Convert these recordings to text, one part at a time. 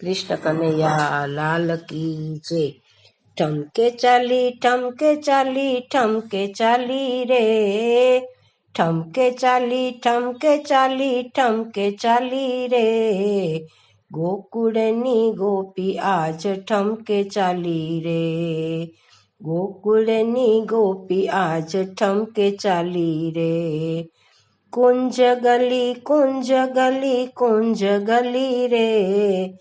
कृष्ण कन्हैया, लाल की जय। ठमके चाली ठमके चाली ठमके चाली रे। ठमके चाली ठमके चाली ठमके चाली रे। गोकुड़नी गोपी आज ठमके चाली रे। गोकुड़नी गोपी आज ठमके चाली रे। कुंज गली कुंज गली कुंज गली रे।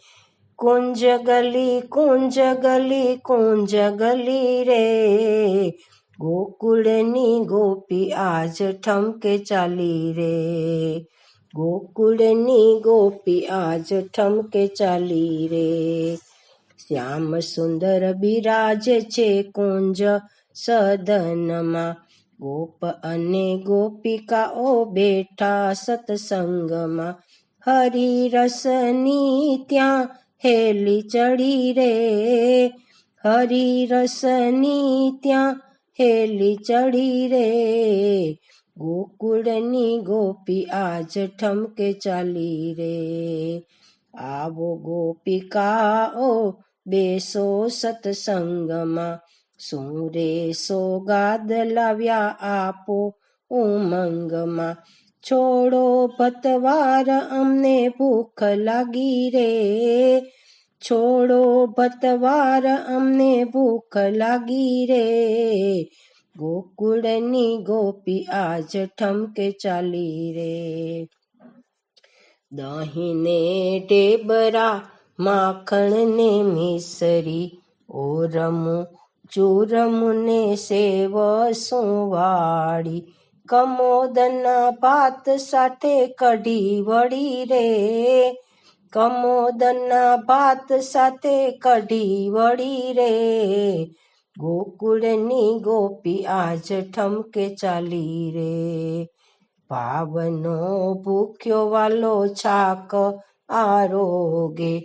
કુંજ ગલી કુંજ ગલી કુંજ ગલી રે ગોકુળની ગોપી આજ ઠમકે ચાલી રે ગોકુળની ગોપી આજ ઠમકે ચાલી રે શ્યામ સુંદર બિરાજ છે કુંજ સદનમાં ગોપ અને ગોપિકાઓ બેઠા સત્સંગમાં હરિરસની ત્યાં હેલી ચડી રે હરિરસની ત્યાં હેલી ચડી રે ગોકુળની ગોપી આજ ઠમકે ચાલી રે આવો ગોપિકાઓ બેસો સત્સંગમાં શું રે સોગાદ લાવ્યા આપો ઉમંગમાં છોડો પતવાર અમને ભૂખ લાગી રે છોડો પતવાર અમને ભૂખ લાગી રે ગોકુળની ગોપી આજ ઠમકે ચાલી રે દહીંને ટેબરા માખણને મિસરી ઓરમું ચૂરમુને સેવ સુવાળી કમોદના ભાત સાથે કઢી વળી રે. કમોદના ભાત સાથે કઢી વળી રે. ગોકુળની ગોપી આજ ઠમકે ચાલી રે. ભાવનો ભૂખ્યો વાલો છાક આરોગે.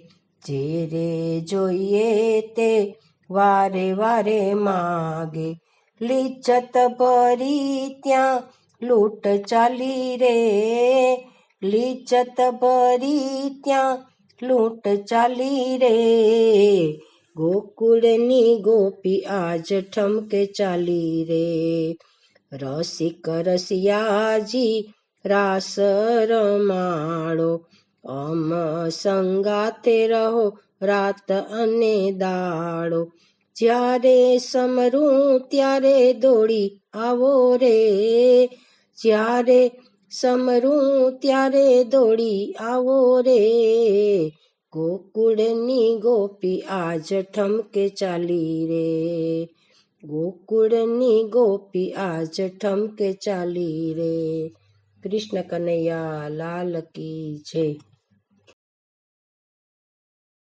જે રે જોઈએ તે વારે વારે માગે. લિજ્જત ભરી ત્યાં લૂંટ ચાલી રે. લિજ્જત ભરી ત્યાં લૂંટ ચાલી રે. ગોકુળની ગોપી આજ ઠમકે ચાલી રે. રસિક રસિયાજી રાસ રમાડો. અમ સંગાતે રહો રાત અને દાડો. જ્યારે સમરું ત્યારે દોડી આવો રે. જ્યારે સમરું ત્યારે દોડી આવો રે. ગોકુળની ગોપી આજ ઠમકે ચાલી રે. ગોકુળની ગોપી આજ ઠમકે ચાલી રે. કૃષ્ણ કનૈયા લાલ કી જય.